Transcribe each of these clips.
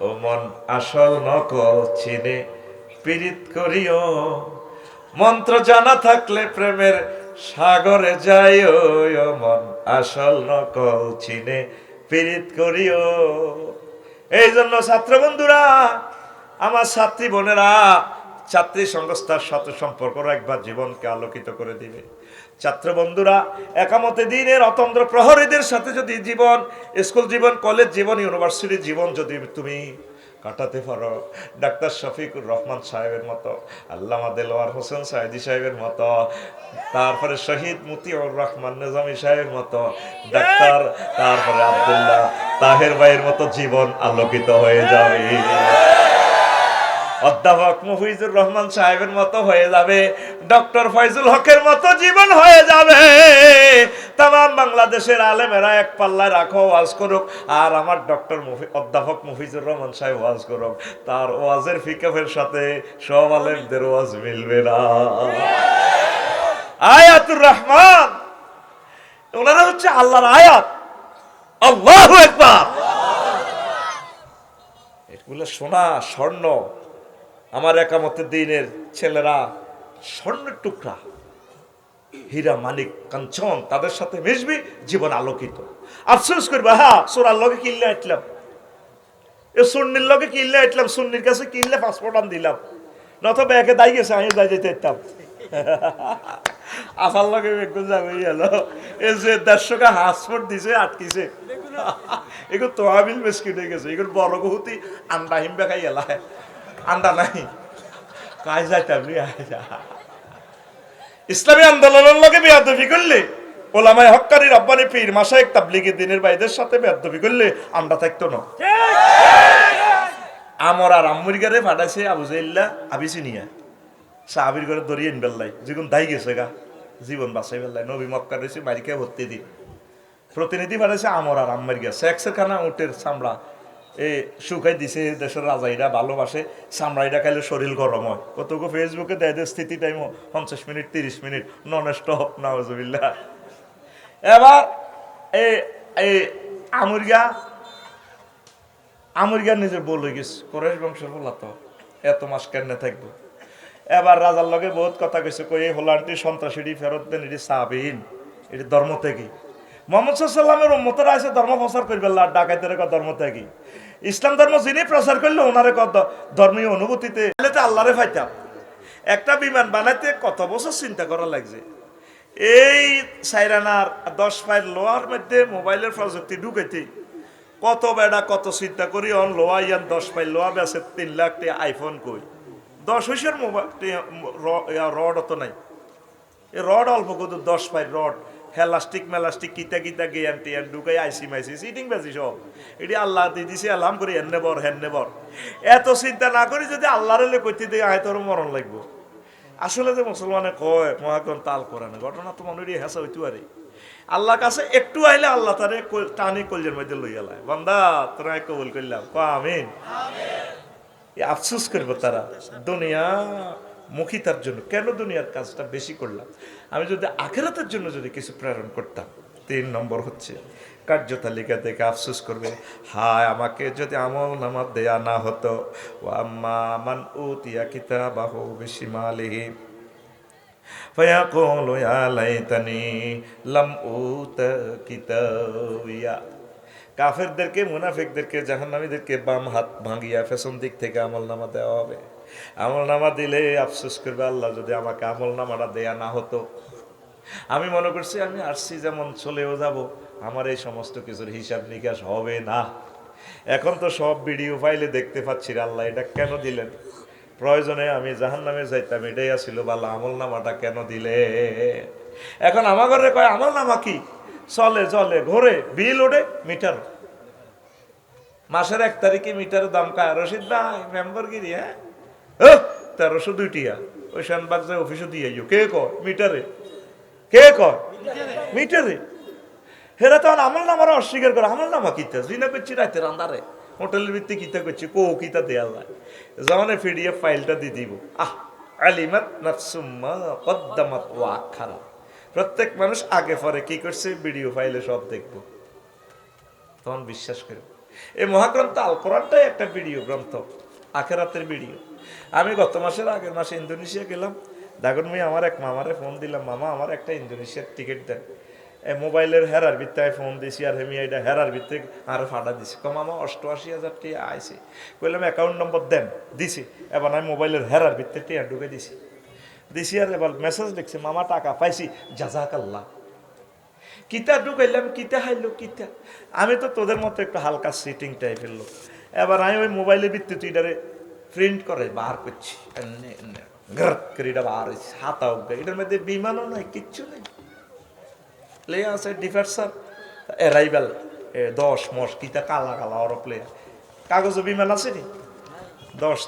ও মন আসল নকল চিনে। পীড়িত করিও। মন্ত্র জানা থাকলে প্রেমের সাগরে যাই ও মন আসল নকল চিনে। পীড়িত করিও। এই জন্য ছাত্র বন্ধুরা, আমার ছাত্রী বোনেরা, ছাত্রী সংস্থার সাথে সম্পর্ক একবার জীবনকে আলোকিত করে দিবে। ছাত্র বন্ধুরা একামতে দিনের অতন্ত্র প্রহরীদের সাথে যদি জীবন, স্কুল জীবন, কলেজ জীবন, ইউনিভার্সিটি জীবন যদি তুমি কাটাতে পারো, ডাক্তার শফিকুর রহমান সাহেবের মতো, আল্লামা দেলোয়ার হোসেন সাহেদি সাহেবের মতো, তারপরে শহীদ মতিউর রহমান নিজামী সাহেবের মতো, ডাক্তার, তারপরে আব্দুল্লাহ তাহের ভাইয়ের মতো জীবন আলোকিত হয়ে যাবে। অধ্যাপক মুফিজুর রহমান সাহেবের মতো হয়ে যাবে, ডক্টর ফয়জুল হকের মতো জীবন হয়ে যাবে। তাম বাংলাদেশের আলেমেরা এক পাল্লায় রাখো, ওয়াজ করুক। আর আমার ডক্টর মুফি, অধ্যাপক মুফিজুর রহমান সাহেব ওয়াজ করুক। তার ওয়াজের ফিকাফের সাথে সব আলেমদের ওয়াজ মিলবে না। আয়াতুর রহমান, ওনারা হচ্ছে আল্লাহর আয়াত। আল্লাহু একবার এগুলো সোনা, স্বর্ণ। আমার একামতের দিনের ছেলেরা স্বর্ণের টুকরা। হীরা মানিক কাঞ্চন তাদের সাথে মিশবি জীবন আলোকিত। আফসোস করবে হ্যাঁ সোরার লগে কিনলে আটলাম এ সুন্নির লগে কিনলে আটলাম সুন্নির কাছে কিনলে পাসপোর্ট আন দিলাম। নত ব্যাগে দাই গেছে আমি যাই যেতে ইতাম আসার লগে বেগুন যাবে গেল। এ যে দেড়শোকে হাসপোর্ট দিছে আটকিছে। এগুলো তোহাবিল কিনে গেছে এগুলো বড় বহুতি আন্ডা হিমবে খাই এলায় আন্ডা নাই। কাজ যাইতাম ইসলামী আন্দোলনের লগে বেয়াদবি করলে ওলামায় হক্কানি রব্বানি পীর মাসায়েক তাবলিগি দিনের বাইদের সাথে বেয়াদবি করলে আমরা থাকতো না। আমর আর আম্মুর ঘরে ফাটাইছে আবু জাইল্লা আবিসি নিয়া সাহাবির ঘরে দরিয়ে বেল্লাই যেগুন দাই গেছে গা, জীবন বাঁচাই বেল্লাই নবী মক্কা রয়েছে বাড়িকে ভর্তি দিন। প্রতিনিধি পাঠাইছে আমর আর আম্মার গিয়া সেক্সের খানা উটের চামড়া এ শুকাই দিছে, দেশের রাজাইরা ভালোবাসে চামড়াইটা খাইলে শরীর গরম হয়। কতগো ফেসবুকে দেয় স্থিতি টাইম পঞ্চাশ মিনিট, তিরিশ মিনিট নন স্টপ নাওজবিল্লা এবার এই এই আমুরগা আমুরগা নিজের বল গেছে কোরেশ বংশের বলা তো, এত মাস কেন থাকব? এবার রাজার লগে বহুত কথা কইছে, কই এই হোলান্টি সন্ত্রাসীটি ফেরত দেন, এটি সাবিন, এটি ধর্ম থেকে মোহাম্মদ সাল্লামের উম্মতরা আছে ধর্ম প্রচার করবে ডাকাইতের ধর্ম থেকে ইসলাম ধর্ম যিনি প্রচার করলে, ওনারে কত ধর্মীয় অনুভূতিতে তাহলে তো আল্লাহরে ফাইতাম একটা বিমান বানাইতে কত বছর চিন্তা করা লাগছে। এই সাইরানার দশ মাইল লোহার মধ্যে মোবাইলের প্রযুক্তি ঢুকাইতে কত বেড়া কত চিন্তা করি অন লোহা ইয়ান দশ মাইল লোহা বেছে তিন লাখ টাকা আইফোন কই। দশ হইসের মোবাইল রড অত নাই। এই রড অল্প কত দশ মাইল রড। হেলাস্টিক মেলাস্টিক কিতা কিতা গিয়ান টিয়ান ঢুকাই আইসি মাইসি সিটিং বেশি সব। এটি আল্লাহ দিয়ে দিছে আল্লাহ করি এনে বর হেন্নে বর। এত চিন্তা না করি যদি আল্লাহর লে কইতে দিয়ে আয় তোর মরণ লাগবো। আসলে যে মুসলমানে কয় মহাকরণ তাল করে না ঘটনা তো মনে হেসা হইতে পারে। আল্লাহর কাছে একটু আইলে আল্লাহ তারে টানি কলজের মধ্যে লইয়া লাই বান্দা তোরা কবুল করলাম। ক আমিন। আফসোস করব তারা। দুনিয়া মুখী তার জন্য কেন দুনিয়ার কাজটা বেশি করলাম আমি যদি আখেরাতের জন্য যদি কিছু প্রেরণ করতাম তিন নম্বর হচ্ছে কার্য তালিকা থেকে আফসোস করবে হায় আমাকে যদি আমল নামা দেয়া না হতো ও আম্মা মান উতিয়া কিতাবাহু বিশিমালিহি فيقول يا ليتني لم أوت كتابيا কাফেরদেরকে মুনাফিকদেরকে জাহান্নামীদেরকে বাম হাত ভাঙিয়া পেছন দিক থেকে আমল নামা দেওয়া হবে আমল নামা দিলে আফসোস করবে আল্লাহ, যদি আমাকে আমল নামাটা দেয়া না হতো। আমি মনে করছি, আমি আসছি যেমন চলেও যাব, আমার এই সমস্ত কিছুর হিসাব নিকাশ হবে না। এখন তো সব ভিডিও ফাইলে দেখতে পাচ্ছি আল্লাহ, এটা কেন দিলেন? প্রয়োজনে আমি জাহান নামে যাইতাম, এটাই আসছিল বালা, আমল নামাটা কেন দিলে? এখন আমার ঘরে কয়, আমল নামা কি? চলে চলে, ঘোরে, বিল ওঠে, মিটার। মাসের এক তারিখে মিটারের দাম কায়, রশিদ ভাই, মেম্বরগিরি হ্যাঁ? তেরোশো দুইটিয়া ওই শানবাগ যায় অফিসে দিয়ে আইও। কে কয়? মিটারে। কে কয়? মিটারে। হেরা তখন আমল নামারা অস্বীকার করে। আমল নামা কিতা? জিনা করছি রাতে রান্দারে হোটেলের ভিত্তি কিতা করছি? কো কিতা দেয়া যায় যেমন পিডিএফ ফাইলটা দিয়ে দিব। আহ, আলিমাত নাফসুম্মা কদ্দামাত ওয়া আখারা প্রত্যেক মানুষ আগে পরে কি করছে? ভিডিও ফাইলে সব দেখব। তখন বিশ্বাস করবে। এই মহাগ্রন্থ আল কোরআনটাই একটা ভিডিও গ্রন্থ। আখেরাতের ভিডিও। আমি গত মাসের আগের মাসে ইন্দোনেশিয়া গেলাম। দাগন মিয়া আমার এক মামারে ফোন দিলাম, মামা, আমার একটা ইন্দোনেশিয়ার টিকিট দেন। মোবাইলের হেরার ভিত্তায় ফোন দিছি আর হেমি এটা হেরার ভিত্তে আর ফাটা দিছি। কম মামা, অষ্টআশি হাজার টিয়া আইসি কইলাম, অ্যাকাউন্ট নম্বর দেন। দিছি। এবার আমি মোবাইলের হেরার ভিত্তে টিয়া ঢুকে দিছি। দিছি আর এবার মেসেজ লিখছে, মামা, টাকা পাইছি। জাজাকাল্লাহ। কিতা ঢুকাইলাম, কিতা হাইলো, কিতা? আমি তো তোদের মতো একটু হালকা সিটিং টাইপের লোক। এবার আমি ওই মোবাইলের ভিত্তিতে এটারে প্রিন্ট করে বার করছি। এটা হাতা এটার মধ্যে বিমানও নাই, কিচ্ছু আছে দশ কালা কালা বিমান আছে নি? দশ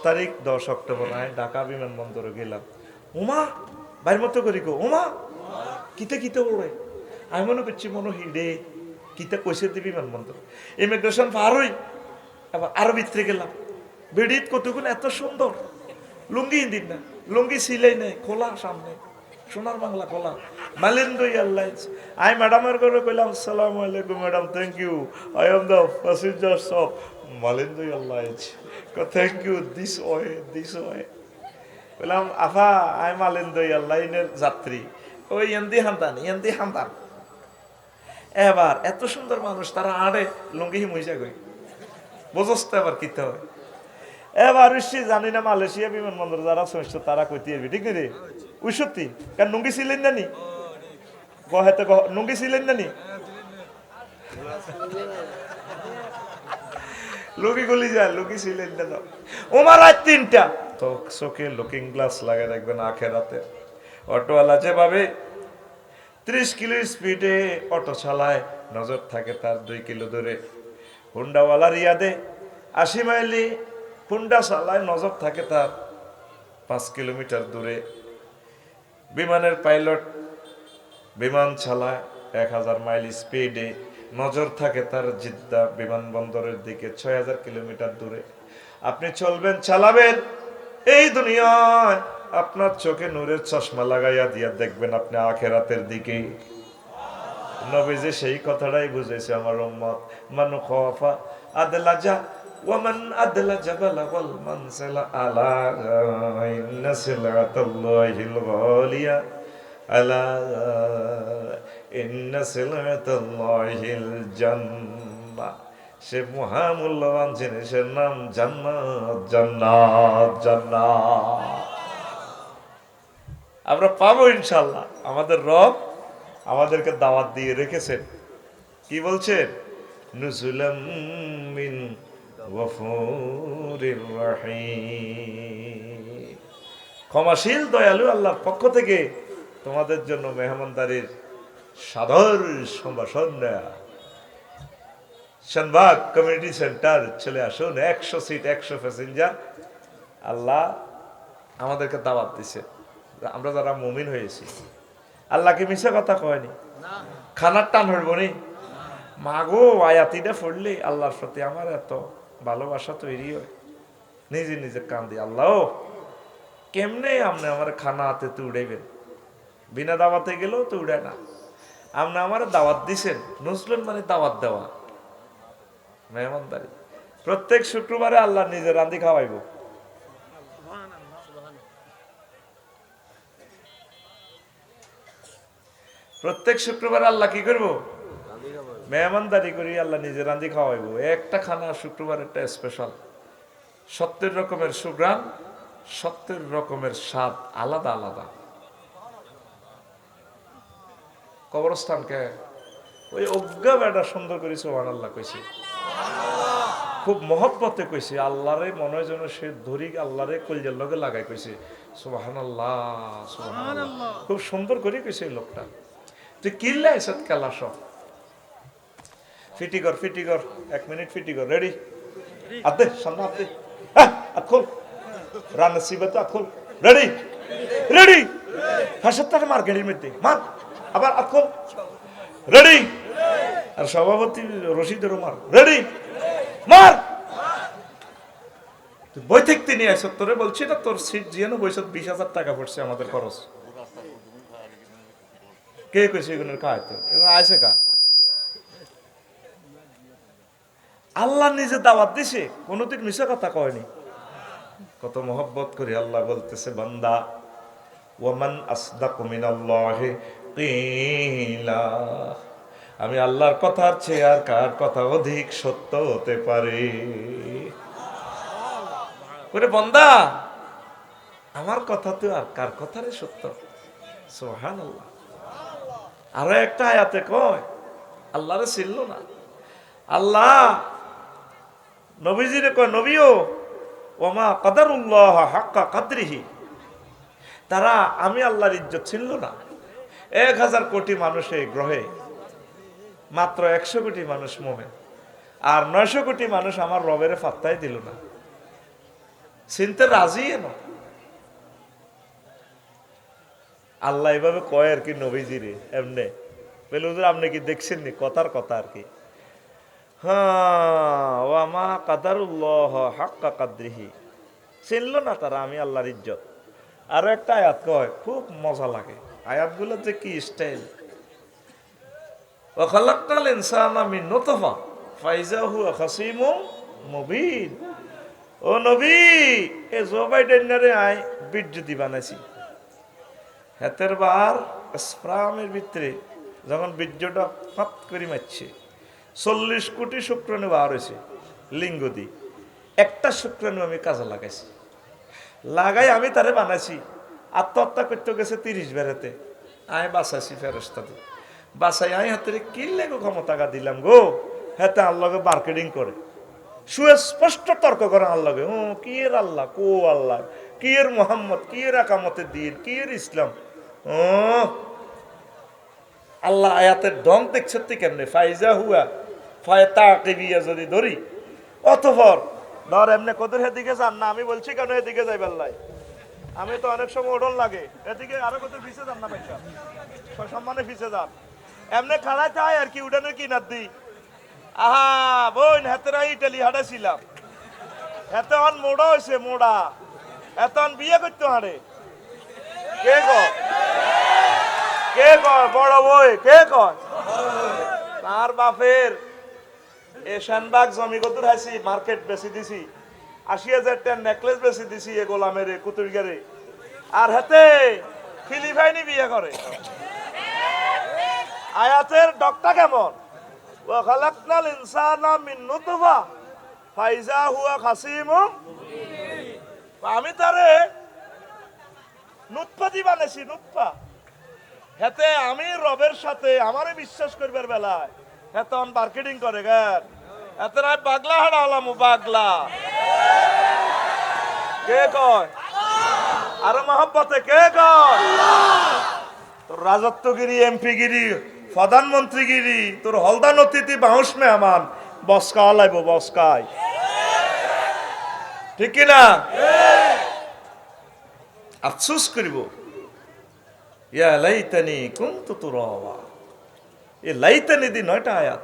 গেলাম। উমা, বাইর মতো করি গো উমা কিতে কিতে ওড়ে আমি মনে করছি মনে হিডে কিতে কইসে দিবি বিমানবন্দর। ইমিগ্রেশন পার হই, আবার আরও ভিতরে গেলাম। বেডিত কতগুলো, এত সুন্দর। লুঙ্গি দিন না, লুঙ্গি সিলাই নেই, খোলা সামনে, সোনার বাংলা খোলা। মালিন্দ আল্লাহ আই ম্যাডামের ঘরে কইলাম আসসালামু আলাইকুম madam thank you I am the passengers of Malindo thank you this way this way বললাম আফা, আই মালিন্দ আল্লাহ ইনের যাত্রী। ওই এন্দি হান্তান এন্দি হান্তান এবার, এত সুন্দর মানুষ, তারা আড়ে লুঙ্গি হিমইসা গই। বোঝস এবার কিতে হয়। এবার উসি জানি না মালয়েশিয়া বিমানবন্দর যারা সমস্ত তারা কইতে যাবি ঠিক রে ওই সত্যি কারণ নুঙ্গি ছিলেন না নি কহেতে কহ লুঙ্গি ছিলেন না নি লুঙ্গি গুলি যায় লুঙ্গি ছিলেন না ওমার আজ তিনটা। তো চোখে লুকিং গ্লাস লাগে দেখবেন আখেরাতে অটোওয়ালা যেভাবে ত্রিশ কিলো স্পিডে অটো চালায়, নজর থাকে তার দুই কিলো দূরে। হুন্ডাওয়ালা রিয়াদে আশি মাইলি হুন্ডা চালায় নজর থাকে তার পাঁচ কিলোমিটার দূরে। বিমানের পাইলট বিমান চালায় এক হাজার মাইল স্পিডে। নজর থাকে তার জিদ্দা বিমানবন্দরের দিকে ছয় হাজার কিলোমিটার দূরে। আপনি চলবেন, চালাবেন এই দুনিয়ায়। আপনার চোখে নূরের চশমা লাগাইয়া দিয়া দেখবেন আপনি আখেরাতের দিকে। নবীজি সেই কথাটাই বুঝেছে আমার উম্মত। মানু খফা আদলাজা ওয়ামান আদলাজা বালাগাল মানসালা আলা ইন্না সিলাতাল্লাহিল গালিয়া আলা ইন্না সিলাতাল্লাহিল জান্নাহ সে মহামূল্যবান জিনিসের নাম জান্নাত জান্নাত জান্নাত। আমরা পাবো ইনশাল্লাহ আমাদের রব আমাদেরকে দাওয়াত দিয়ে রেখেছেন। কি বলছেন? নুজুলাম মিন ক্ষমাশীল, দয়ালু আল্লাহর পক্ষ থেকে তোমাদের জন্য মেহমানদারির সাদর সম্ভাষণ দেয়া শানবাগ কমিউনিটি সেন্টার, চলে আসুন, একশো সিট, একশো প্যাসেঞ্জার। আল্লাহ আমাদেরকে দাওয়াত দিছে। আমরা যারা মুমিন হয়েছি, আল্লাহকে মিশে কথা কয়নি? খানার টান হইব নি মাগো, আয়াতিটা পড়লে আল্লাহর প্রতি আমার এত ভালোবাসা তৈরি হয়। নিজে নিজে কান্দি, আল্লাহ, কেমনে আপনি আমার খানা হাতে তো উড়াইবেন? বিনা দাওয়াতে গেলেও তো উড়ায় না। আপনি আমার দাওয়াত দিছেন নজরুল মানে দাওয়াত দেওয়া। মেহমানদারি। প্রত্যেক শুক্রবারে আল্লাহ নিজে রান্দি খাওয়াইব। প্রত্যেক শুক্রবারে আল্লাহ কি করব? মেহমানদারি করি আল্লাহ নিজে রান্দি খাওয়াইব। একটা খানা শুক্রবার একটা স্পেশাল সত্তর রকমের সুগ্রাম সত্তর রকমের স্বাদ আলাদা আলাদা। কবরস্থানকে ওই অজ্ঞা বেটা সুন্দর করে সোহান আল্লাহ কইছে। খুব মহব্বতে কইছে আল্লাহরে মনে হয় যেন সে ধরি আল্লাহরে কলজের লগে লাগাই কইছে। সোহান আল্লাহ খুব সুন্দর করে কইছে এই লোকটা। তুই কিনলে এসে খেলা সব? ফিটি কর ফিটি কর এক মিনিট ফিটি কর রেডি আদে সামনে আত খোল। রান্না সিবে তো আত খোল। রেডি রেডি ফাঁসের মার গেড়ির মধ্যে। মার। আবার আত খোল। রেডি আর সভাপতি রশিদের মার। রেডি মার। তুই বই থাকতে নিয়ে আসত তোরে বলছি না তোর সিট জিয়ানো বইসত বিশ হাজার টাকা পড়ছে আমাদের খরচ। কে কইছে এগুলোর খায় তো এগুলো আছে কা আল্লাহ নিজে দাওয়াত দিছে কোনোদিন মিশা কথা কয়নি। কত মহব্বত করে আল্লাহ বলতেছে, বান্দা, ওয়ামান আসদাকু মিনাল্লাহি কিলা। আমি আল্লাহর কথার চেয়ে আর কার কথা অধিক সত্য হতে পারে? করে বন্দা, আমার কথা তো আর কার কথারে সত্য? সোহান আল্লাহ আরও একটা আয়াতে কয়, আল্লাহরে ছিল না। আল্লাহ নবীজিরে কয়, নবীও, ওমা কাদারুল্লাহ হাক্কা কাদরিহি। তারা, আমি আল্লাহর ইজ্জত ছিল না। এক হাজার কোটি মানুষ এই গ্রহে, মাত্র একশো কোটি মানুষ মোমে আর নয়শো কোটি মানুষ আমার রবের ফাত্তাই দিল না। চিনতে রাজি না আল্লাহ এভাবে কয় আর কি নবীজিরে, এমনে। বলে আপনি কি দেখছেন নি কথার কথা আর কি। হ্যাঁ ও আমা কাদারুল্লাহ হাক্কা কাদ্রিহি। চিনল না তারা আমি আল্লাহর ইজ্জত? আরও একটা আয়াত কয়, খুব মজা লাগে। আয়াতগুলো যে কি স্টাইল ওখালাক্কাল ইনসানা মিন নুতফা, ফাইজাহু খাসিমুম মুবিন। ও নবী, এ জো বাইডেনারে আই বিদ্যুতি বানাইছি। হাতের বার স্প্রামের ভিতরে যখন বীর্যটা ফাত করে মারছে চল্লিশ কোটি শুক্রাণু বার হয়েছে লিঙ্গ দি। একটা শুক্রাণু আমি কাজে লাগাইছি। লাগাই আমি তারে বানাইছি। আত্মহত্যা করতে গেছে তিরিশ বেড়াতে আয় বাঁচাইছি ফেরস্তাতে বাসাই আই হাতে কিনলে গো ক্ষমতাকা দিলাম গো? হাতে আল্লাহকে মার্কেটিং করে সুস্পষ্ট তর্ক করে আল্লাহকে ও কি এর আল্লাহ? কো আল্লাহ? কি এর মোহাম্মদ? কি এর আকামতের দিন? কি এর ইসলাম ও আল্লাহ আয়াতের ডং দেখছে তুই কেমনে? ফাইজা হুয়া, ফায় তাকিবিয়া যদি ধরি। অতঃপর, ধর এমনি কদর হেদিকে যান না, আমি বলছি কেন এদিকে যাই বেল্লাই আমি তো অনেক সময় ওডন লাগে। এদিকে আরও কত ফিসে যান না পয়সা সম্মানে ফিসে যান। এমনি খাড়া চাই আর কি উডানের কি না দি? আহা, বোন, হেতেরা ইটালি হাঁটাছিলাম এত অন মোড়া হয়েছে মোড়া। এত বিয়ে করতে হারে কে কয়? কে কয়? বড় বই। কে কয়? তার বাপের এ শানবাগ জমি কত হাসি মার্কেট বেশি দিছি। আশি হাজার টাকার নেকলেস বেশি দিছি এ গোলামের কুতুরগারে আর হাতে ফিলিপাইনি বিয়ে করে। আয়াতের ডকটা কেমন? ও খালাকনাল ইনসানা মিন নুতফা, ফাইজা হুয়া খাসিমুম আমি তারে নুৎপাতি বানাইছি নুৎপা হেতে আমি রবের সাথে আমারে বিশ্বাস করবার বেলায়। হেতে অন মার্কেটিং করে গেন হেতে নাই, পাগলা হাড়া হলাম পাগলা। কে কয়? আরও মহব্বতে কে কয়? তোর রাজত্বগিরি এমপিগিরি প্রধানমন্ত্রীগিরি তোর হলদান অতিথি বাউস মেহমান বসকা লাইব বসকায় ঠিক কিনা আফসোস করিব। ইয়া লাইতানি কুনতু তুরাবা এ লাইতানি দি নয়টা আয়াত।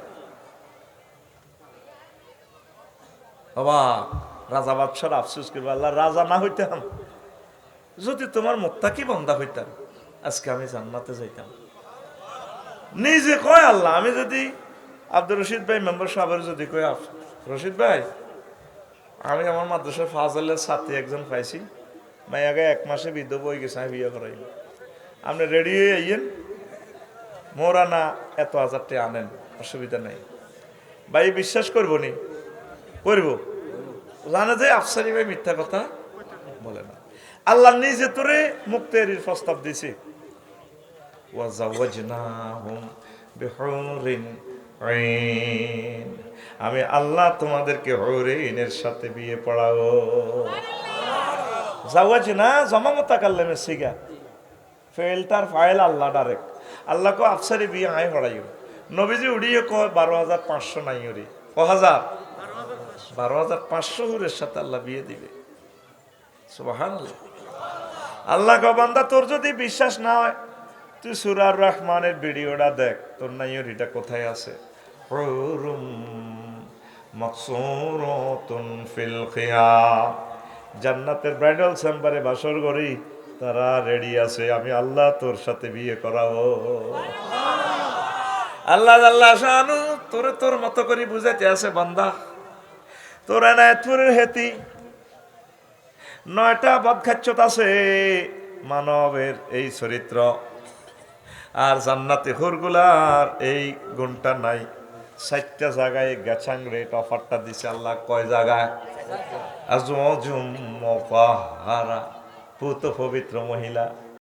বাবা রাজা বাদশার আফসোস করব, আল্লাহ, রাজা না হইতাম। যদি তোমার মুক্তাকি বন্ধা হইতাম, আজকে আমি জান্নাতে যাইতাম। নিজে কয় আল্লাহ, আমি যদি আব্দুর রশিদ ভাই মেম্বার সাহেবের যদি কয় রশিদ ভাই, আমি আমার মাদ্রাসার ফাজলের সাথে একজন পাইছি। মাই আগে এক মাসে বিদ্ধ বই গেছে, আমি বিয়ে করাই আপনি রেডি হয়ে আইয়েন। মোরা না এত হাজারটি আনেন, অসুবিধা নেই। ভাই, বিশ্বাস করব নি? করব। জানে যে আফসারি ভাই মিথ্যা কথা বলে না। আল্লাহ নিজে তোরে মুক্তের প্রস্তাব দিছে আমি আল্লাহ তোমাদেরকে হরিণের সাথে বিয়ে পড়াবো। জাওয়াজ না, জমামতা কাল্লামে সিগা। ফেলটার ফাইল আল্লাহ ডাইরেক্ট আল্লাহ কো আফসারি বিয়ে আয় পড়াইও নবীজি উড়িয়ে কয় বারো হাজার পাঁচশো নাই উড়ি ক হাজার বারো হাজার পাঁচশো হুরের সাথে আল্লাহ বিয়ে দিবে সুবাহান আল্লাহ গবান্দা তোর যদি বিশ্বাস না হয় তুই সুরার রহমানের ভিডিওটা দেখ তোর নাইয়রিটা কোথায় আছে। মকসুরাতুন ফিল খিয়াম। জান্নাতের ব্রাইডাল চেম্বারে বাসর করি তারা রেডি আছে, আমি আল্লাহ তোর সাথে বিয়ে করাবো। আল্লাহ আল্লাহ শানু তোরে তোর মতো করে বুঝাইতে আছে বান্দা। তোর এনায়তপুরের হেতি। নয়টা বদখাচ্ছত আছে মানবের এই চরিত্র। আর জান্নাতে হুরগুলার এই গুণটা নাই। চারটা জায়গায় গেছাং রেট অফারটা দিছে আল্লাহ, কয় জায়গায়? আজম জুম পাহারা। পুত পবিত্র মহিলা।